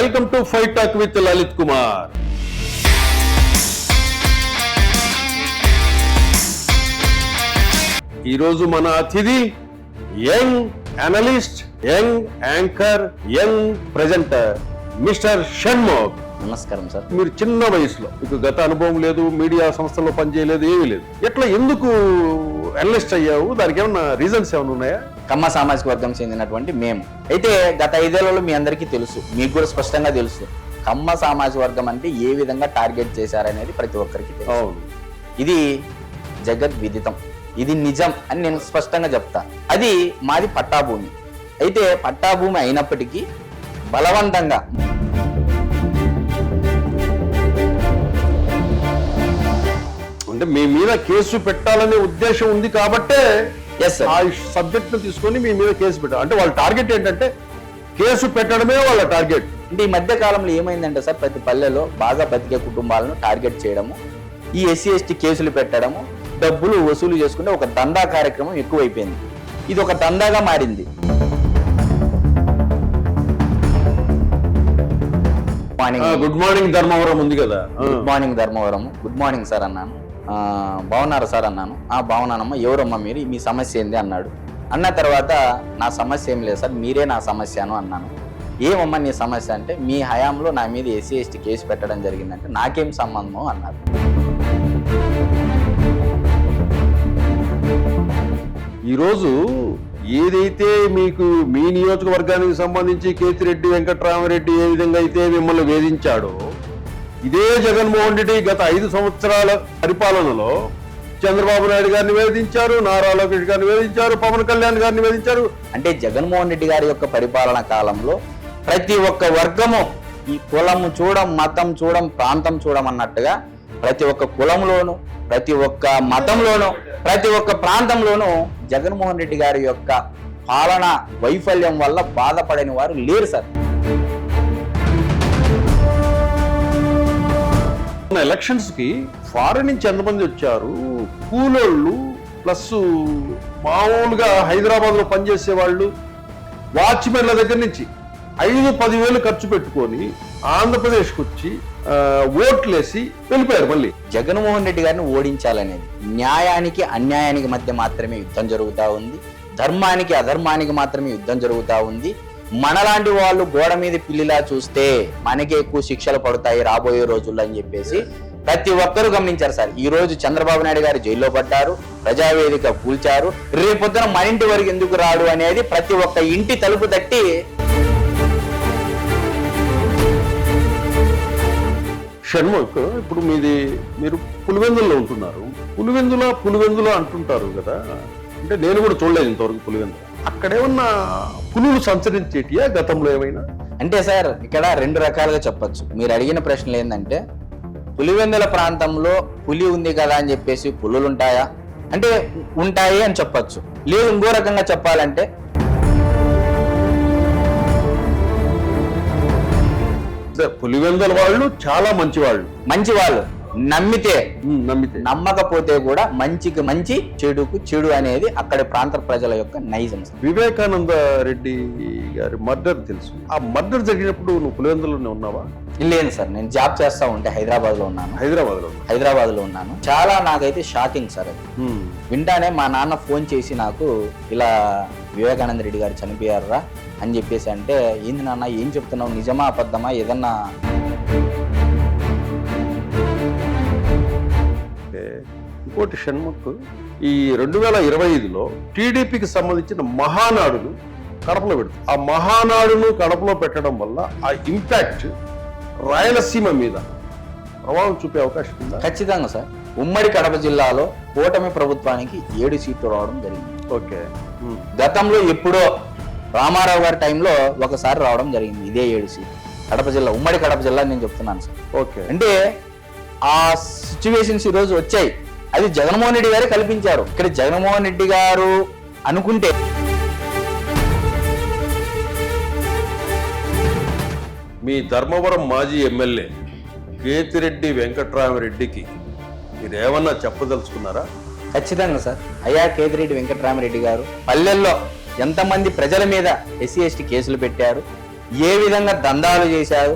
Welcome to fight talk with Lalith Kumar. ఈరోజు మన అతిథి young analyst young anchor young presenter mister Shanmukh నమస్కారం sir. మీరు చిన్న వయసులో మీకు గత అనుభవం లేదు మీడియా సంస్థల్లో పనిచేయలేదు ఏమీ లేదు. ఎట్లా ఎందుకు అనలిస్ట్ అయ్యావు? దానికి ఏమన్నా రీజన్స్ ఏమైనా ఉన్నాయా? కమ్మ సామాజిక వర్గం చెందినటువంటి మేము. అయితే గత ఐదేళ్ళలో మీ అందరికీ తెలుసు మీకు కూడా స్పష్టంగా తెలుసు కమ్మ సామాజిక వర్గం అంటే ఏ విధంగా టార్గెట్ చేశారనేది ప్రతి ఒక్కరికి తెలుసు. ఇది జగద్ విదితం. ఇది నిజం అని నేను స్పష్టంగా చెప్తా. అది మాది పట్టాభూమి. అయితే పట్టాభూమి అయినప్పటికీ బలవంతంగా అంటే మీ మీద కేసు పెట్టాలనే ఉద్దేశం ఉంది కాబట్టే ఆ సబ్జెక్ట్ తీసుకొని మీ మీద కేసు పెట్టారు. అంటే వాళ్ళ టార్గెట్ ఏంటంటే కేసు పెట్టడమే వాళ్ళ టార్గెట్ అంటే ఈ మధ్య కాలంలో ఏమైందంటే సార్? ప్రతి పల్లెలో బాగా బతికే కుటుంబాలను టార్గెట్ చేయడము ఈ ఎస్సీ ఎస్టీ కేసులు పెట్టడము డబ్బులు వసూలు చేసుకుంటే ఒక దందా కార్యక్రమం ఎక్కువైపోయింది. ఇది ఒక దందాగా మారింది. గుడ్ మార్నింగ్ ధర్మవరం ఉంది కదా. Good morning Dharmavaram. Good morning sir అన్నాను. "ఆ, బాగున్నారా సార్ అన్నాను. ఆ బాగున్నానమ్మా. ఎవరమ్మా మీరు? మీ సమస్య ఏంది? అన్నాడు. అన్న తర్వాత నా సమస్య ఏం లేదు సార్ మీరే నా సమస్యను అన్నాను. ఏమమ్మా నీ సమస్య అంటే మీ హయాంలో నా మీద ఎస్సీ ఎస్టీ కేసు పెట్టడం జరిగిందంటే నాకేం సంబంధం అన్నారు. ఈరోజు ఏదైతే మీకు మీ నియోజకవర్గానికి సంబంధించి కేతిరెడ్డి వెంకట్రామరెడ్డి ఏ విధంగా అయితే మిమ్మల్ని వేధించాడో ఇదే జగన్మోహన్ రెడ్డి గత ఐదు సంవత్సరాల పరిపాలనలో చంద్రబాబు నాయుడు గారిని వేధించారు నారా లోకేష్ గారిని వేధించారు పవన్ కళ్యాణ్ గారిని వేధించారు అంటే జగన్మోహన్ రెడ్డి గారి యొక్క పరిపాలన కాలంలో ప్రతి ఒక్క వర్గము ఈ కులము చూడం మతం చూడం ప్రాంతం చూడం అన్నట్టుగా ప్రతి ఒక్క కులంలోను ప్రతి ఒక్క మతంలోను ప్రతి ఒక్క ప్రాంతంలోనూ జగన్మోహన్ రెడ్డి గారి యొక్క పాలన వైఫల్యం వల్ల బాధపడని వారు లేరు సార్. ఎలక్షన్స్కి ఫారెన్ నుంచి ఎంతమంది వచ్చారు? కూలోళ్ళు ప్లస్ మామూలుగా హైదరాబాద్లో పనిచేసే వాళ్ళు వాచ్మెన్ల దగ్గర నుంచి ఐదు పదివేలు ఖర్చు పెట్టుకొని ఆంధ్రప్రదేశ్కి వచ్చి ఓట్లేసి వెళ్ళిపోయారు మళ్ళీ. జగన్మోహన్ రెడ్డి గారిని ఓడించాలనేది న్యాయానికి అన్యాయానికి మధ్య మాత్రమే యుద్ధం జరుగుతూ ఉంది. ధర్మానికి అధర్మానికి మాత్రమే యుద్ధం జరుగుతూ ఉంది. మనలాంటి వాళ్ళు గోడ మీద పిల్లిలా చూస్తే మనకి ఎక్కువ శిక్షలు పడతాయి రాబోయే రోజుల్లో అని చెప్పేసి ప్రతి ఒక్కరూ గమనించారు సార్. ఈ రోజు చంద్రబాబు నాయుడు గారు జైల్లో పడ్డారు ప్రజావేదిక కూల్చారు రేపొద్దున మన ఇంటి వరకు ఎందుకు రాడు అనేది ప్రతి ఒక్క ఇంటి తలుపు తట్టి షణ్ముఖ్ ఇప్పుడు మీది మీరు పులివెందుల్లో ఉంటున్నారు. పులివెందుల పులివెందుల అంటుంటారు కదా. అంటే నేను కూడా చూడలేదు ఇంతవరకు పులివెందుల. అక్కడేమన్నా పులులు సంచరించేటియా గతంలో ఏమైనా? అంటే సార్ ఇక్కడ రెండు రకాలుగా చెప్పొచ్చు. మీరు అడిగిన ప్రశ్నలు ఏంటంటే పులివెందుల ప్రాంతంలో పులి ఉంది కదా అని చెప్పేసి పులులు ఉంటాయా అంటే ఉంటాయి అని చెప్పొచ్చు. లేదు ఇంకో రకంగా చెప్పాలంటే పులివెందుల వాళ్ళు చాలా మంచి వాళ్ళు మంచి వాళ్ళు నమ్మితే నమ్మితే. నమ్మకపోతే కూడా మంచికి మంచి చెడుకు చెడు అనేది అక్కడి ప్రాంత ప్రజల యొక్క నైజం. వివేకానంద రెడ్డి గారి మర్డర్ తెలుసు. ఆ మర్డర్ జరిగినప్పుడు నువ్వు పులివెందులోనే ఉన్నావా? లేదు సార్ నేను జాబ్ చేస్తా ఉంటే హైదరాబాద్లో ఉన్నాను. హైదరాబాద్లో హైదరాబాద్లో ఉన్నాను. చాలా నాకైతే షాకింగ్ సార్ అది. వింటానే మా నాన్న ఫోన్ చేసి నాకు ఇలా వివేకానంద రెడ్డి గారు చనిపోయారా అని చెప్పేసి అంటే ఏంది నాన్న ఏం చెప్తున్నావు? నిజమా అబద్ధమా? ఏదన్నా ఓకే. ఇంకోటి షణ్ముఖ్. ఈ రెండు వేల ఇరవై ఐదులో టీడీపీకి సంబంధించిన మహానాడును కడపలో పెడుతుంది. ఆ మహానాడును కడపలో పెట్టడం వల్ల ఆ ఇంపాక్ట్ రాయలసీమ మీద ప్రభావం చూపే అవకాశం ఉందా? ఖచ్చితంగా సార్. ఉమ్మడి కడప జిల్లాలో కూటమి ప్రభుత్వానికి ఏడు సీట్లు రావడం జరిగింది. ఓకే. గతంలో ఎప్పుడో రామారావు గారి టైంలో ఒకసారి రావడం జరిగింది. ఇదే ఏడు సీట్లు. కడప జిల్లా ఉమ్మడి కడప జిల్లా నేను చెప్తున్నాను సార్. ఓకే. అంటే ఆ సిచ్యువేషన్స్ ఈ రోజు వచ్చాయి. అది జగన్మోహన్ రెడ్డి గారే కల్పించారు. ఇక్కడ జగన్మోహన్ రెడ్డి గారు అనుకుంటే మీ ధర్మవరం మాజీ ఎమ్మెల్యే కేతిరెడ్డి వెంకట్రామరెడ్డికి మీరు ఏమన్నా చెప్పదలుచుకున్నారా? ఖచ్చితంగా సార్. అయ్యా కేతిరెడ్డి వెంకటరామరెడ్డి గారు పల్లెల్లో ఎంతమంది ప్రజల మీద ఎస్సీ ఎస్టీ కేసులు పెట్టారు ఏ విధంగా దందాలు చేశారు